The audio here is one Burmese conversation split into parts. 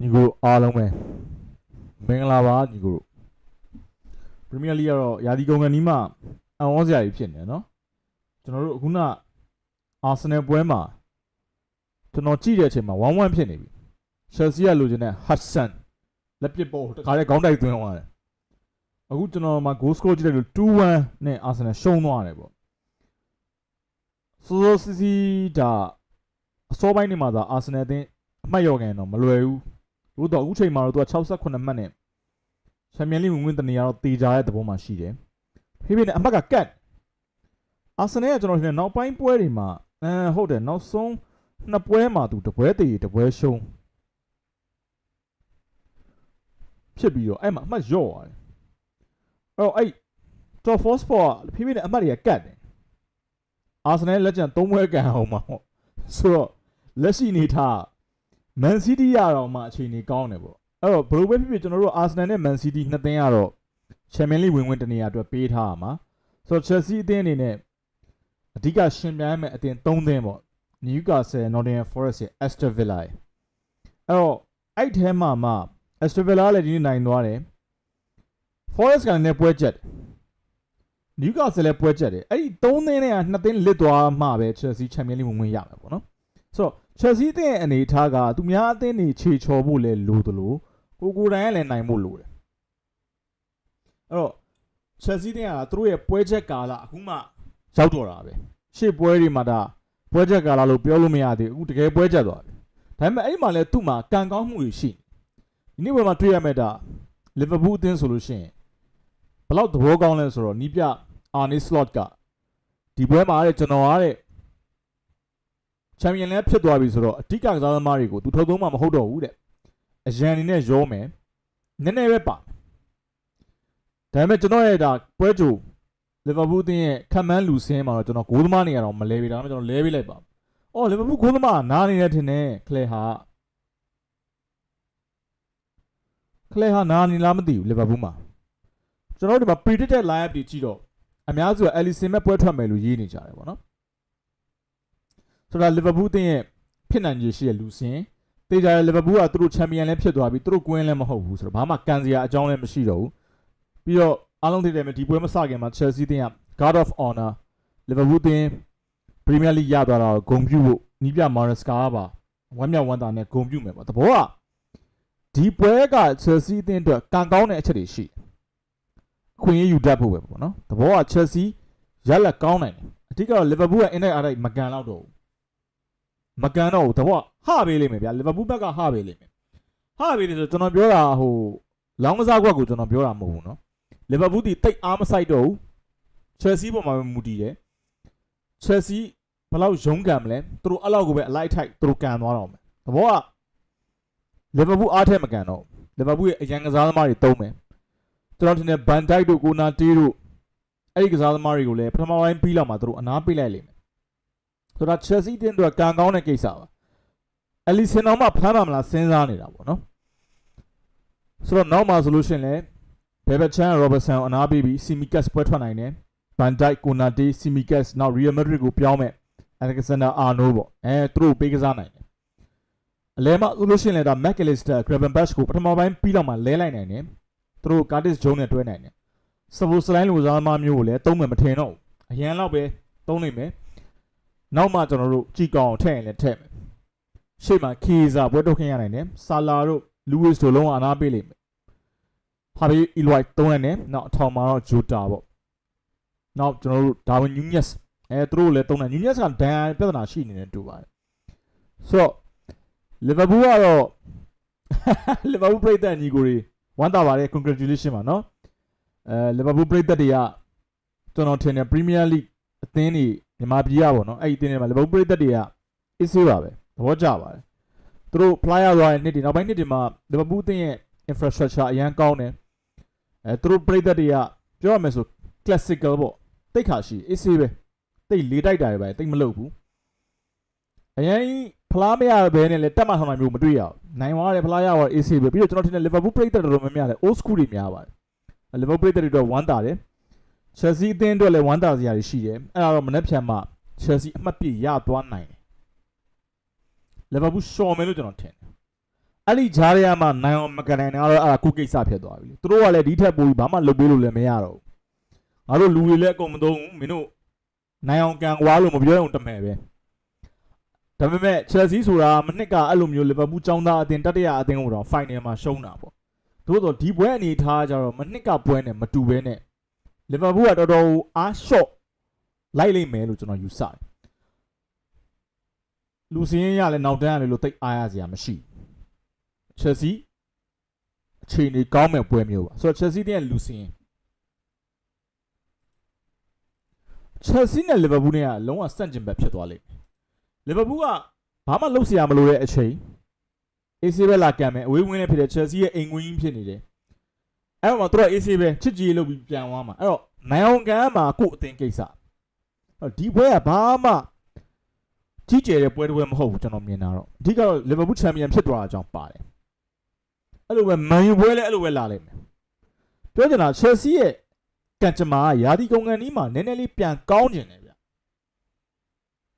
ညီကိုအားလုံးပဲမင်္ဂလာပါညီကိုပရီးမီးယားလိကတော့ယာဒီကုန်ကန်နီးမှအန်ဝေါ်စရာကြီးဖြစ်နေတယ်နော်ကျွန်တော်တို့အခုနအာဆင်နယ်ပွဲမှာကျွန်တော်ကြည့်တဲ့အချိန်မှာ1-1ဖြစ်နေပြီချယ်ဆီကလိုချင်တဲ့ဟတ်ဆန်လက်ပစ်ပေါ်တခါတည်းခေါင်းတိုက်သွင်းသွားတယ်အခုကျွန်တော်မှာ goal score ကြည့်လိုက်လို့2-1နဲ့အာဆင်နယ်ရှုံးသွားတယ်ပေါ့ဆိုဆိုစီစီဒါအစောပိုင်းနေမှာသာအာဆင်နယ်အသင်းအမှတ်ရောကန်တော့မလွယ်ဘူး လို့တော့အခုချိန်မှာတော့သူက68မှတ်နဲ့ချန်ပီယံလိဝင်ဝင်တနေရာတော့တေချာတဲ့သဘောမှာရှိတယ်။ဖေးဖေးနဲ့အမှတ်ကကတ်အာဆင်နယ်ကကျွန်တော်ထင်တယ်နောက်ပိုင်းပွဲတွေမှာအဲဟုတ်တယ်နောက်ဆုံးနှစ်ပွဲမှာသူတပွဲတေတပွဲရှုံးဖြစ်ပြီးတော့အဲ့မှာအမှတ်လျော့သွားတယ်။အဲ့တော့အဲ့ top force for ဖေးဖေးနဲ့အမှတ်တွေကကတ်တယ်။အာဆင်နယ်လက်ကျန်၃ပွဲကန်အောင်မှာဟုတ်ဆိုတော့လက်ရှိနေထား မန်စီးတီးရတော့မှအခြေအနေကောင်းတယ်ပေါ့အဲ့တော့ဘယ်လိုပဲဖြစ်ဖြစ်ကျွန်တော်တို့အာဆင်နယ်နဲ့မန်စီးတီးနှစ်သင်းကတော့ချန်ပီယံလိဝင်ဝင်တနေရာအတွက်ပေးထားရမှာဆိုတော့ချက်စီအသင်းအနေနဲ့အဓိကရှင်ပြိုင်မဲ့အသင်း၃သင်းပေါ့နယူကာဆယ်နော်တင်ဟမ်ဖော်ရက်စ်အက်စတာဗီလာအဲ့တော့အဲ့ထဲမှာမှအက်စတာဗီလာလည်းဒီနေ့နိုင်သွားတယ်ဖော်ရက်စ်ကလည်းပွဲချက်နယူကာဆယ်လည်းပွဲချက်တယ်အဲ့ဒီ၃သင်းနဲ့ကနှစ်သင်းလစ်သွားမှပဲချက်စီချန်ပီယံလိဝင်ဝင်ရမယ်ပေါ့နော် ဆိုတော့ချက်စီးတဲ့အနေအထားကသူများအသင်းတွေခြေချော်ဖို့လဲလိုသလိုကိုကိုယ်တိုင်ကလည်းနိုင်ဖို့လိုတယ်အဲ့တော့ချက်စီးတဲ့ကသူတို့ရဲ့ပွဲချက်ကာလအခုမှရောက်တော့တာပဲရှေ့ပွဲတွေမှာဒါပွဲချက်ကာလလို့ပြောလို့မရသေးဘူးအခုတကယ်ပွဲချက်သွားပြီဒါပေမဲ့အဲ့ဒီမှာလဲသူ့မှာကံကောင်းမှုတွေရှိဒီနေ့ပွဲမှာတွေ့ရမယ့်ဒါလီဗာပူးအသင်းဆိုလို့ရှိရင်ဘယ်လောက်သဘောကောင်းလဲဆိုတော့နီးပြအာနီစလော့ကဒီပွဲမှာတဲ့ကျွန်တော်ကတဲ့ ချန်ပီယံလည်းဖြစ်သွားပြီဆိုတော့အဓိကကစားသမားတွေကိုသူထုတ်သုံးမှမဟုတ်တော့ဘူးတဲ့အရန်အနေနဲ့ရောမယ်နည်းနည်းပဲပါဒါပေမဲ့ကျွန်တော်ရဲ့ဒါပွဲကြိုလီဗာပူးအသင်းရဲ့ခံမှန်းလူစင်းမှာတော့ကျွန်တော်ဂိုးသမားနေရတော့မလဲပြီဒါပေမဲ့ကျွန်တော်လဲပေးလိုက်ပါအော်လီဗာပူးဂိုးသမားနားနေနေထင်တယ်ကလဲဟာကလဲဟာနားနေလားမသိဘူးလီဗာပူးမှာကျွန်တော်တို့ဒီမှာ predicted lineup တွေကြည့်တော့အများစုက Ellison မဲ့ပွဲထွက်မယ်လို့ရေးနေကြတယ်ပေါ့နော် ဆိုတာလီဗာပူးအသင်းရဲ့ဖြစ်နိုင်ခြေရှိတဲ့လူစင်တေချာလီဗာပူးကသူတို့ချန်ပီယံလည်းဖြစ်သွားပြီသူတို့ကွင်းလည်းမဟုတ်ဘူးဆိုတော့ဘာမှကန်စရာအကြောင်းလည်းမရှိတော့ဘူးပြီးတော့အားလုံးသိတယ်မယ်ဒီပွဲမစခင်မှာ Chelsea အသင်းက Guard of Honor လီဗာပူးအသင်း Premier League ရသွားတာကိုဂုဏ်ပြုဖို့နီးပြမာရစကာပါဝမ်းမြောက်ဝမ်းသာနဲ့ဂုဏ်ပြုမယ်ပေါ့တဘောကဒီပွဲက Chelsea အသင်းအတွက်ကံကောင်းတဲ့အချက်တွေရှိအခွင့်အရေးယူတတ်ဖို့ပဲပေါ့နော်တဘောက Chelsea ရလက်ကောင်းနိုင်တယ်အဓိကတော့ Liverpool ကအင်းတိုက်အားတိုက်မကန်တော့တော့ဘူး မကန်တော့ဘူးတဘောဟပေးလိမ့်မယ်ဗျာလီဗာပူးဘက်ကဟပေးလိမ့်မယ်ဟပေးတယ်ဆိုကျွန်တော်ပြောတာဟိုလောင်းကစားကွက်ကိုကျွန်တော်ပြောတာမဟုတ်ဘူးနော်လီဗာပူးဒီတိတ်အားမဆိုင်တော့ဘူးချယ်ဆီပေါ်မှာပဲမူတည်တယ်ချယ်ဆီဘလောက်ရုံးကန်မလဲသူတို့အဲ့လောက်ကိုပဲအလိုက်ထိုက်သူတို့ကန်သွားတော့မယ်တဘောကလီဗာပူးအားထက်မကန်တော့လီဗာပူးရဲ့အရန်ကစားသမားတွေတုံးမယ်ကျွန်တော်ထင်တယ်ဘန်တိုက်တို့ကိုနာတီးတို့အဲ့ဒီကစားသမားတွေကိုလည်းပထမပိုင်းပြီးလောက်မှာသူတို့အနားပေးလိုက်လိမ့်မယ် ဆိုတော့ Chelsea တင်းတို့ကံကောင်းတဲ့ကိစ္စပါအလီဆင်အောင်မှဖမ်းပါမလားစဉ်းစားနေတာပေါ့နော်ဆိုတော့နောက်မှဆိုလို့ရှိရင်လည်းဘယ်ဘက်ချန်ရောဘတ်ဆန်အနားပေးပြီးစီမီကတ်ပွဲထွက်နိုင်တယ်ဘန်ဒိုက်ကိုနာတီစီမီကတ်နောက်ရီယယ်မက်ဒရစ်ကိုပြောင်းမဲ့အလက်ဆန်ဒါအာနိုပေါ့အဲသူတို့ပေးကစားနိုင်တယ်အလဲမှဆိုလို့ရှိရင်လည်းဒါမက်ကလစ်စတာဂရဗန်ဘတ်ကိုပထမပိုင်းပြီးတော့မှလဲလိုက်နိုင်တယ်သူတို့ကာတစ်ဂျုံးနဲ့တွဲနိုင်တယ်စပိုစလိုင်းလိုစားမမျိုးကိုလည်းသုံးမယ်မထင်တော့ဘူးအရန်တော့ပဲသုံးနိုင်မယ် နောက်မှကျွန်တော်တို့ကြည်ကောင်ထည့်ရင်လည်းထည့်မယ်ရှေ့မှာခီဇာပွဲထုတ်ခင်းရနိုင်တယ်ဆာလာတို့လူးဝစ်တို့လုံးဝအနာပေးလိမ့်မယ်ဟာဘီအီလွိုက်သုံးနိုင်တယ်နောက်အထောင်မှာတော့ဂျိုတာပေါ့နောက်ကျွန်တော်တို့ဒါဝင်နူးညက်စ်အဲသူတို့လည်းသုံးနိုင်နူးညက်စ်ကဒန်ပြဿနာရှိနေတယ်တူပါတယ်ဆိုတော့လီဗာပူးကတော့လီဗာပူးပြိတ္တညီကိုတွေဝမ်းသာပါတယ် congratulation ပါနော်အဲလီဗာပူးပြိတ္တတွေကကျွန်တော်ထင်တယ် Premier League အသင်းတွေ မြန်မာပြည်ရပါတော့အဲ့ဒီအသင်းတွေမှာလီဗာပူးပြိတ္တတွေကအေးဆေးပါပဲသဘောကျပါတယ်သူတို့ flyer သွားတဲ့နှစ်တွေနောက်ပိုင်းနှစ်တွေမှာလီဗာပူးအသင်းရဲ့ infrastructure အရန်ကောင်းတယ်အဲသူတို့ပြိတ္တတွေကပြောရမယ်ဆို classical ပေါ့တိတ်ခါရှိအေးဆေးပဲတိတ်လေးတိုက်တာတွေပဲတိတ်မလုပ်ဘူးအရင်ဖလားမရဘဲနဲ့လေတက်မှထောင်နိုင်မျိုးမတွေ့ရဘူးနိုင်သွားတယ်ဖလားရတော့အေးဆေးပဲပြီးတော့ကျွန်တော်ထင်တယ်လီဗာပူးပြိတ္တတော်တော်များများလဲ old school တွေများပါတယ်လီဗာပူးပြိတ္တတွေတော့ဝမ်းတာတယ် Chelsea အသင်းအတွက်လည်းဝမ်းတာစရာတွေရှိတယ်အဲ့ဒါတော့မနေ့ဖြန်မှ Chelsea အမှတ်ပြရသွားနိုင်တယ်လီဗာပူးရှော်မယ်လို့ကျွန်တော်ထင်တယ်အဲ့ဒီဂျားရမှာနိုင်အောင်မကန်နိုင်တော့အဲ့ဒါကုကိစ္စဖြစ်သွားပြီလေသူတို့ကလည်းဒီထက်ပိုပြီးဘာမှလုပ်ပေးလို့လည်းမရတော့ဘူးငါတို့လူတွေလည်းအကုန်မသုံးဘူးမင်းတို့နိုင်အောင်ကန်ကွာလို့မပြောရင်တမယ်ပဲဒါပေမဲ့ချက်စီဆိုတာမနှစ်ကအဲ့လိုမျိုးလီဗာပူးចောင်းသားအသင်းတတိယအသင်းကိုတော့ဖိုင်နယ်မှာရှုံးတာပေါ့သို့တော့ဒီပွဲအနေထားကြတော့မနှစ်ကပွဲနဲ့မတူဘဲနဲ့ လီဗာပူးကတော်တော်အားလျှော့လိုက်လိမ့်မယ်လို့ကျွန်တော်ယူဆတယ်လူစင်းရလည်းနောက်တန်းရလည်းလို့သိအားရစရာမရှိချယ်ဆီအခြေအနေကောင်းမဲ့ပွဲမျိုးပါဆိုတော့ချယ်ဆီတဲ့လူစင်းချယ်ဆီနဲ့လီဗာပူးနဲ့ကလုံးဝဆန့်ကျင်ဘက်ဖြစ်သွားလိမ့်မယ်လီဗာပူးကဘာမှလုပ်စရာမလိုတဲ့အချိန် AC ပဲလာကံမယ်အဝေးဝင်းလည်းဖြစ်တယ် Chelsea ရဲ့အိမ်ကွင်းကြီးဖြစ်နေတယ်။ အဲ့တော့မှသူတို့အေးဆေးပဲချစ်ကြည်လုပ်ပြီးပြန်သွားမှာအဲ့တော့နိုင်အောင်ကန်မှာကို့အတင်းကိစ္စအဲ့တော့ဒီပွဲကဘာမှကြီးကျယ်တဲ့ပွဲတစ်ပွဲမဟုတ်ဘူးကျွန်တော်မြင်တာတော့အဓိကတော့လီဗာပူးချန်ပီယံဖြစ်သွားတာကြောင့်ပါတယ်အဲ့လိုပဲမန်ယူပွဲလည်းအဲ့လိုပဲလာလိမ့်မယ်ပြောချင်တာချယ်ဆီရဲ့ကံကြမ္မာကယာဒီကုန်ကန်ဒီမှာနည်းနည်းလေးပြန်ကောင်းကျင်တယ်ဗျ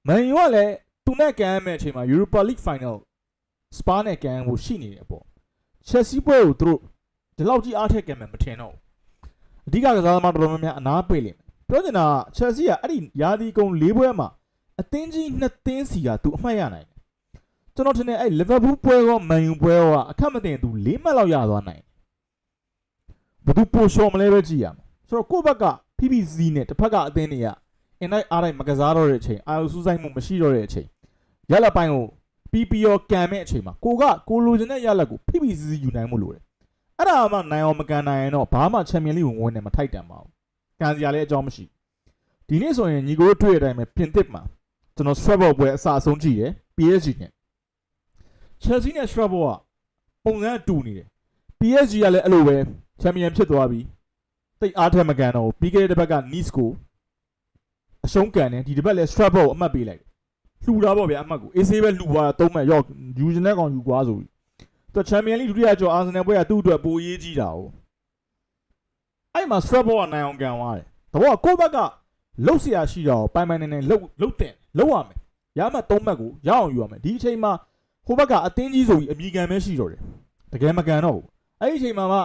မန်ယူကလည်းသူနဲ့ကန်ရမယ့်အချိန်မှာ Europa League Final စပါနဲ့ကန်ဖို့ရှိနေတယ်ပေါ့ချက်ဆီပွဲကိုသူတို့ ဒီလောက်ကြီးအားထက်ကန်မယ်မထင်တော့ဘူးအဓိကကစားသမားတော်တော်များများအနားပိတ်လိမ့်မယ်ပြောချင်တာချက်ဆီကအဲ့ဒီယာဒီကုန်၄ပွဲမှာအသင်းကြီးနှစ်သင်းစီကသူအမှတ်ရနိုင်တယ်ကျွန်တော်ထင်တယ်အဲ့လီဗာပူးပွဲရောမန်ယူပွဲရောကအခက်မတင်သူ၄မှတ်လောက်ရသွားနိုင်တယ်ဘယ်သူပိုရှော်မလဲပဲကြည့်ရမယ်ဆိုတော့ကိုယ့်ဘက်က PPC နဲ့တစ်ဖက်ကအသင်းတွေကအင်တိုင်းအားတိုင်းမကစားတော့တဲ့အချိန်အာရုံစူးစိုက်မှုမရှိတော့တဲ့အချိန်ရလက်ပိုင်းကို PPO ကန်မဲ့အချိန်မှာကိုကကိုလိုချင်တဲ့ရလက်ကို PPC ယူနိုင်မှုလို့တယ် အဲ့ဒါမှနိုင်အောင်မကန်နိုင်ရင်တော့ဘာမှချန်ပီယံလိဝင်ဝင်နဲ့မထိုက်တန်ပါဘူးကန်စရာလည်းအကြောင်းမရှိဒီနေ့ဆိုရင်ညီကိုတို့တွေ့တဲ့အတိုင်းပဲပြင်သစ်မှာကျွန်တော် Strasbourg ပွဲအစအဆုံးကြည့်တယ် PSG နဲ့ Chelsea နဲ့ Strasbourg ကပုံစံတူနေတယ် PSG ကလည်းအဲ့လိုပဲချန်ပီယံဖြစ်သွားပြီတိတ်အားထက်မကန်တော့ဘူးပြီးခဲ့တဲ့တစ်ပတ်က Nice ကိုအရှုံးကန်တယ်ဒီတစ်ပတ်လည်း Strasbourg ကိုအမှတ်ပေးလိုက်လှူတာပေါ့ဗျာအမှတ်ကို AC ပဲလှူသွားတာသုံးမှတ်ရော့ယူချင်တဲ့ကောင်ယူကွာဆိုပြီး သူချန်ပီယံလိဒုတိယကျော်အာဆင်နယ်ပွဲကသူ့အတွက်ပိုရေးကြီးတာ哦အဲ့မှာ Strasbourg ကနိုင်အောင်ကန်သွားတယ်တဘောကကိုယ့်ဘက်ကလှုပ်เสียရှိတာကိုပိုင်ပိုင်နေနေလှုပ်လှုပ်တယ်လှုပ်ရမယ်ရမှတ်သုံးမှတ်ကိုရအောင်ယူရမယ်ဒီအချိန်မှာ ဟိုဘက်ကအတင်းကြီးဆိုပြီးအမိကန်ပဲရှိတော့တယ်တကယ်မကန်တော့ဘူးအဲ့ဒီအချိန်မှာမှ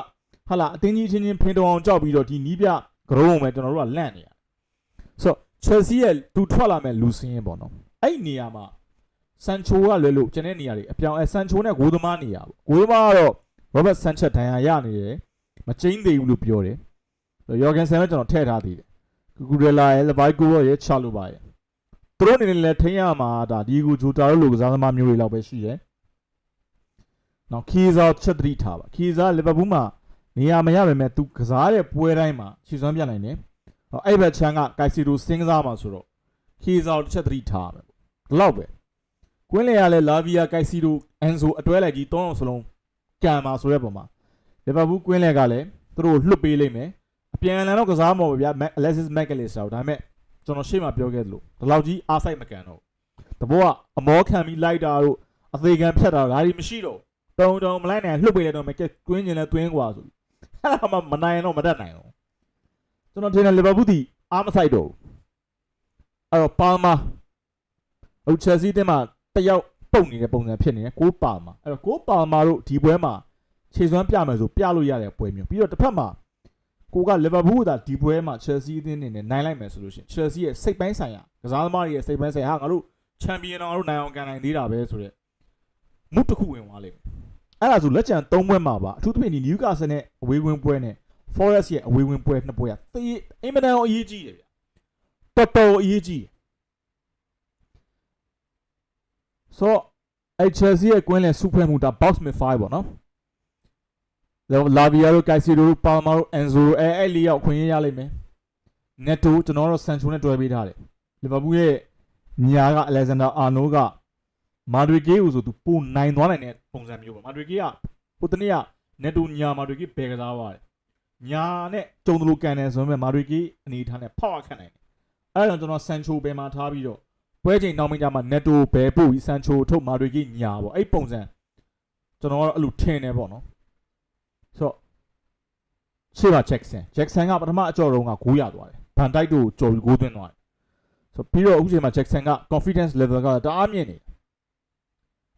ဟာလာအတင်းကြီးချင်းချင်းဖင်တောင်အောင်ကြောက်ပြီးတော့ဒီနီးပြကရုံးပဲကျွန်တော်တို့ကလန့်နေရဆိုတော့ Chelsea ရဲ့သူထွက်လာမဲ့လူစင်းရင်ပေါ့နော်အဲ့ဒီနေရာမှာ ဆန်ချိုကလွယ်လို့ကျန်တဲ့နေရာတွေအပြောင်းအဲဆန်ချိုနဲ့ဂိုးသမားနေရာပေါ့ဂိုးသမားကတော့ Robert Sanchez ဒဏ်ရာရနေတယ်မကျင်းသေးဘူးလို့ပြောတယ်ယော်ဂန်ဆန်ကကျွန်တော်ထည့်ထားသေးတယ်ကူကူရလာရဲ့လဘိုက်ကိုရဲ့ချလိုပါရဲ့သူတို့အနေနဲ့လည်းထိန်းရမှာဒါဒီကူဂျူတာတို့လိုကစားသမားမျိုးတွေလောက်ပဲရှိတယ်နောက်ခီဇာချက်တတိထားပါခီဇာလီဗာပူးမှာနေရာမရပါမဲ့သူကစားတဲ့ပွဲတိုင်းမှာခြေစွမ်းပြနိုင်တယ်ဟောအဲ့ဘက်ချမ်းကကိုက်စီတိုစင်းကစားမှာဆိုတော့ခီဇာချက်တတိထားပဲဒီလောက်ပဲ ကွင်းလေရလဲလာဗီယာကိုက်စီတိုအန်ဆိုအတွဲလိုက်ကြီး၃အောင်စလုံးကန်မှာဆိုတဲ့ပုံမှာလီဗာပူးကွင်းလေကလည်းသူတို့လွတ်ပေးလိမ့်မယ်အပြန်အလှန်တော့ကစားမှာပေါ့ဗျာအလက်စစ်မက်ကလစ်တာဒါပေမဲ့ကျွန်တော်ရှေ့မှာပြောခဲ့သလိုဒီလောက်ကြီးအားဆိုင်မကန်တော့တဘောကအမောခံပြီးလိုက်တာတို့အသေးခံဖြတ်တာဒါတွေမရှိတော့တုံတုံမလိုက်နိုင်လှုပ်ပေးလိုက်တော့မယ်ကဲတွင်းကျင်လဲတွင်းกว่าဆိုပြီးအဲ့ဒါမှမနိုင်တော့မတတ်နိုင်အောင်ကျွန်တော်ထင်တယ်လီဗာပူးတီအားမဆိုင်တော့ဘူးအဲ့တော့ပါမာဟိုချက်စီးတင်းမှာ တယောက်ပုတ်နေတဲ့ပုံစံဖြစ်နေတယ်ကိုပါမာအဲ့တော့ကိုပါမာတို့ဒီပွဲမှာခြေစွမ်းပြမယ်ဆိုပြလို့ရတဲ့ပွဲမျိုးပြီးတော့တစ်ဖက်မှာကိုကလီဗာပူးကဒါဒီပွဲမှာချက်စီးအသင်းနေနဲ့နိုင်လိုက်မယ်ဆိုလို့ရှိရင်ချက်စီရဲ့စိတ်ပိုင်းဆိုင်ရာကစားသမားတွေရဲ့စိတ်ပိုင်းဆိုင်ရာဟာငါတို့ချန်ပီယံတော်တို့နိုင်အောင်ကန်နိုင်သေးတာပဲဆိုတော့မုတ်တစ်ခုဝင်သွားလိမ့်မယ်အဲ့ဒါဆိုလက်ကျန်၃ပွဲမှာပါအထူးသဖြင့်ဒီနယူကာဆယ်နဲ့အဝေးဝင်ပွဲနဲ့ Forest ရဲ့အဝေးဝင်ပွဲနှစ်ပွဲကသေအင်မတန်အရေးကြီးတယ်ဗျတော်တော်အရေးကြီး ဆိုအဲ့ Chelsea ရဲ့ကွင်းလဲစုဖွဲ့မှုဒါ box midfield ပေါ့နော်လာဗီယာတို့ကိုက်စီဒိုတို့ပါမာတို့အန်ဇိုတို့အဲအဲ့လေးယောက်ခွင့်ရရလိမ့်မယ်နက်တိုကျွန်တော်တို့ဆန်ချိုနဲ့တွဲပေးထားတယ်လီဗာပူးရဲ့ညာကအလက်ဇန်ဒါအာနိုကမာဒရီဂေးကိုဆိုသူပုံနိုင်သွားနိုင်တဲ့ပုံစံမျိုးပေါ့မာဒရီဂေးကဟိုတနေ့ကနက်တိုညာမာဒရီဂေးဘယ်ကစားသွားတယ်ညာနဲ့ကြုံတယ်လို့ကန်တယ်ဆိုပေမဲ့မာဒရီဂေးအနေထားနဲ့ဖောက်ခတ်နိုင်တယ်အဲ့ဒါကြောင့်ကျွန်တော်ဆန်ချိုဘယ်မှာထားပြီးတော့ ပွဲချိန်နောက်မိကြမှာနက်တိုဘယ်ပို့ပြီးဆန်ချိုထုတ်မာဒရီဂေးညာပေါ့အဲ့ပုံစံကျွန်တော်ကတော့အဲ့လိုထင်တယ်ပေါ့နော်ဆိုတော့ရှေ့မှာ Jackson Jackson ကပထမအကြော်တုံးကဂိုးရသွားတယ်ဗန်တိုက်တို့ကြော်ပြီးဂိုးသွင်းသွားတယ်ဆိုပြီးတော့အခုချိန်မှာ Jackson က confidence level ကတအားမြင့်နေတယ်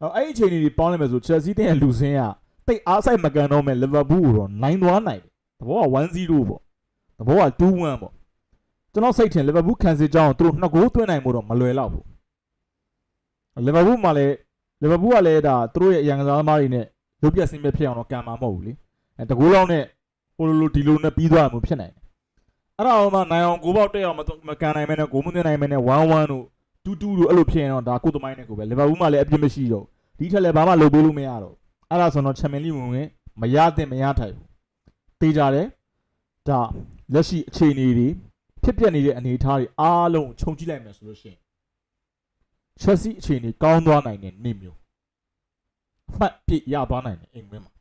အဲ့အဲ့ဒီအချိန်ကြီးပေါင်းလိုက်မယ်ဆို Chelsea တဲ့လူစင်းကတိတ်အားဆိုင်မကန်တော့မဲ့ Liverpool ကိုတော့နိုင်သွားနိုင်တယ်သဘောက1-0ပေါ့သဘောက2-1ပေါ့ ကျွန်တော်စိတ်ထင် Liverpool ခံစစ်ကြောင်းကိုသူတို့နှစ်ဂိုးသွင်းနိုင်မှုတော့မလွယ်တော့ဘူး Liverpool မှာလည်း Liverpool ကလည်းဒါသူတို့ရဲ့အရန်ကစားသမားတွေနဲ့ရုပ်ပြက်စင်းပြက်ဖြစ်အောင်တော့ကံမှာမဟုတ်ဘူးလေအဲတကူလောက်နဲ့ဟိုလိုလိုဒီလိုနဲ့ပြီးသွားမှဖြစ်နိုင်တယ်အဲ့ဒါအောင်မှနိုင်အောင်ဂိုးပေါက်တက်အောင်မမကန်နိုင်မဲနဲ့ဂိုးမသွင်းနိုင်မဲနဲ့1-1တို့2-2တို့အဲ့လိုဖြစ်ရင်တော့ဒါကိုယ်သမိုင်းနဲ့ကိုပဲ Liverpool မှာလည်းအပြစ်မရှိတော့ဒီထက်လည်းဘာမှလုပ်ပေးလို့မရတော့အဲ့ဒါဆိုတော့ Champions League ဝင်ဝင်မရသင့်မရထိုက်ဘူးတေးကြတယ်ဒါလက်ရှိအခြေအနေတွေ ဖြစ်ပျက်နေတဲ့အနေအထားတွေအားလုံးခြုံကြည့်လိုက်မယ်ဆိုလို့ရှိရင် Chelsea အခြေအနေကောင်းသွားနိုင်တဲ့နေ့မျိုးအမှတ်ပြည့်ရသွားနိုင်တယ်အိမ်မင်းမှာ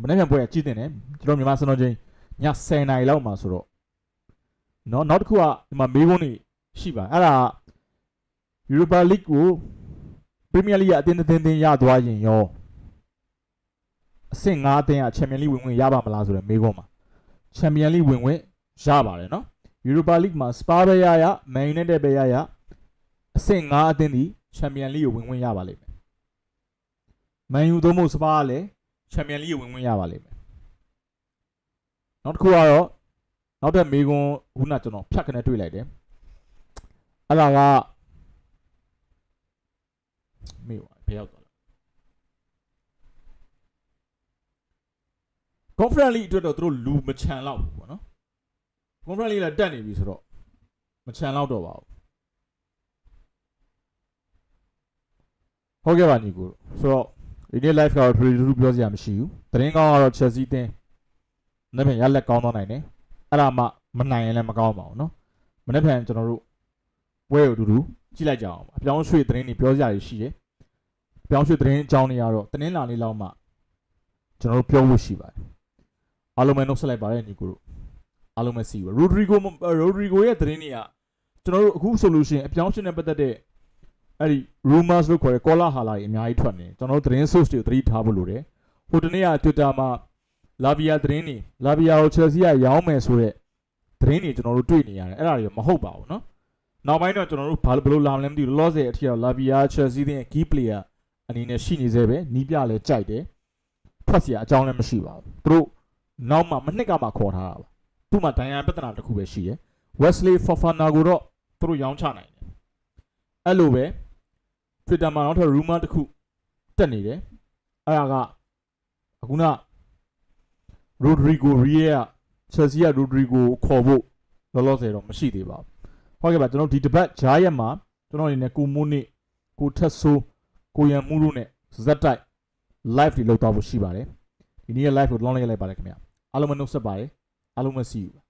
မနေ့ကပွဲကကြည့်တင်တယ်ကျွန်တော်မြန်မာစံတော်ချိန်ည10:00နာရီလောက်မှာဆိုတော့เนาะနောက်တစ်ခုကဒီမှာမေးခွန်းတွေရှိပါအဲ့ဒါ Europa League ကို Premier League ကအတင်းတင်းတင်းရသွားရင်ရောအဆင့်5အတင်းက Champions League ဝင်ဝင်ရပါမလားဆိုတဲ့မေးခွန်းမှာ Champions League ဝင်ဝင် ရပါတယ်နော်ယူရိုပါလိဂ်မှာစပါပဲရရမန်ယူနိုက်တက်ပဲရရအဆင့်၅အသင်းဒီချန်ပီယံလိကိုဝင်ခွင့်ရပါလိမ့်မယ်မန်ယူသို့မဟုတ်စပါကလည်းချန်ပီယံလိကိုဝင်ခွင့်ရပါလိမ့်မယ်နောက်တစ်ခုကတော့နောက်ထပ်မေကွန်ခုနကျွန်တော်ဖြတ်ခနဲ့တွေ့လိုက်တယ်အဲ့ဒါကမေ့ပါဖျောက်သွား conference league အတွက်တော့သူတို့လူမချန်လောက်ဘူးပေါ့နော် Conference League လည်းတက်နေပြီဆိုတော့မချန်တော့တော့ပါဘူး။ ဟုတ်ကဲ့ပါညီကိုဆိုတော့ဒီနေ့ live ကတော့ free to ပြောစရာမရှိဘူးသတင်းကောင်းကတော့ Chelsea တင်းမနေ့ပြန်ရလက်ကောင်းသွားနိုင်တယ်အဲ့ဒါမှမနိုင်ရင်လည်းမကောင်းပါဘူးเนาะမနေ့ပြန်ကျွန်တော်တို့ဝဲကိုအတူတူကြည့်လိုက်ကြအောင်ပါအပြောင်းရွှေ့သတင်းတွေပြောစရာတွေရှိတယ်အပြောင်းရွှေ့သတင်းအကြောင်းတွေကတော့တင်းလာလေးလောက်မှကျွန်တော်တို့ပြောလို့ရှိပါတယ်အားလုံးပဲနှုတ်ဆက်လိုက်ပါရညီကိုတို့ အားလုံးပဲစီပါ Rodrigo Rodrigo ရဲ့သတင်းတွေကကျွန်တော်တို့အခုဆိုလို့ရှိရင်အပြောင်းရွှေ့နဲ့ပတ်သက်တဲ့ အဲ့ဒီ rumors လို့ခေါ်တဲ့ကောလာဟာလာတွေအများကြီးထွက်နေကျွန်တော်တို့သတင်း source တွေသတိထားဖို့လိုတယ်ဟိုတနေ့က Twitter မှာ Lavia သတင်းတွေ Lavia ကို Chelsea ကရောင်းမယ်ဆိုတဲ့သတင်းတွေကျွန်တော်တို့တွေ့နေရတယ်အဲ့ဒါတွေမဟုတ်ပါဘူးเนาะနောက်ပိုင်းတော့ကျွန်တော်တို့ဘာဘယ်လိုလာမလဲမသိဘူးလောဆယ်အထက် Lavia Chelsea တဲ့ key player အနေနဲ့ရှိနေသေးပဲနီးပြလဲကြိုက်တယ်ဖတ်စရာအကြောင်းလည်းမရှိပါဘူးသူတို့နောက်မှမနှစ်ကမှခေါ်ထားတာပါ သူ့မှာဒဏ်ရာပြဿနာတစ်ခုပဲရှိတယ် Wesley Fofana ကိုတော့သူတို့ရောင်းချနိုင်တယ်အဲ့လိုပဲ Twitter မှာနောက်ထပ် rumor တစ်ခုတက်နေတယ်အဲ့ဒါကအခုန Rodrigo Ria Chelsea က Rodrigo ကိုခေါ်ဖို့လောလောဆယ်တော့မရှိသေးပါဘူးဟုတ်ကဲ့ပါကျွန်တော်ဒီ debate ဂျားရက်မှာကျွန်တော်အနေနဲ့ကိုမိုးနေကိုထက်ဆိုးကိုရန်မှုတို့နဲ့ဇက်တိုက် live တွေလုပ်သွားဖို့ရှိပါတယ်ဒီနေ့ live ကို long လိုက်လိုက်ပါတယ်ခင်ဗျာအားလုံးမနှုတ်ဆက်ပါတယ် အားလုံးမ see you ပါ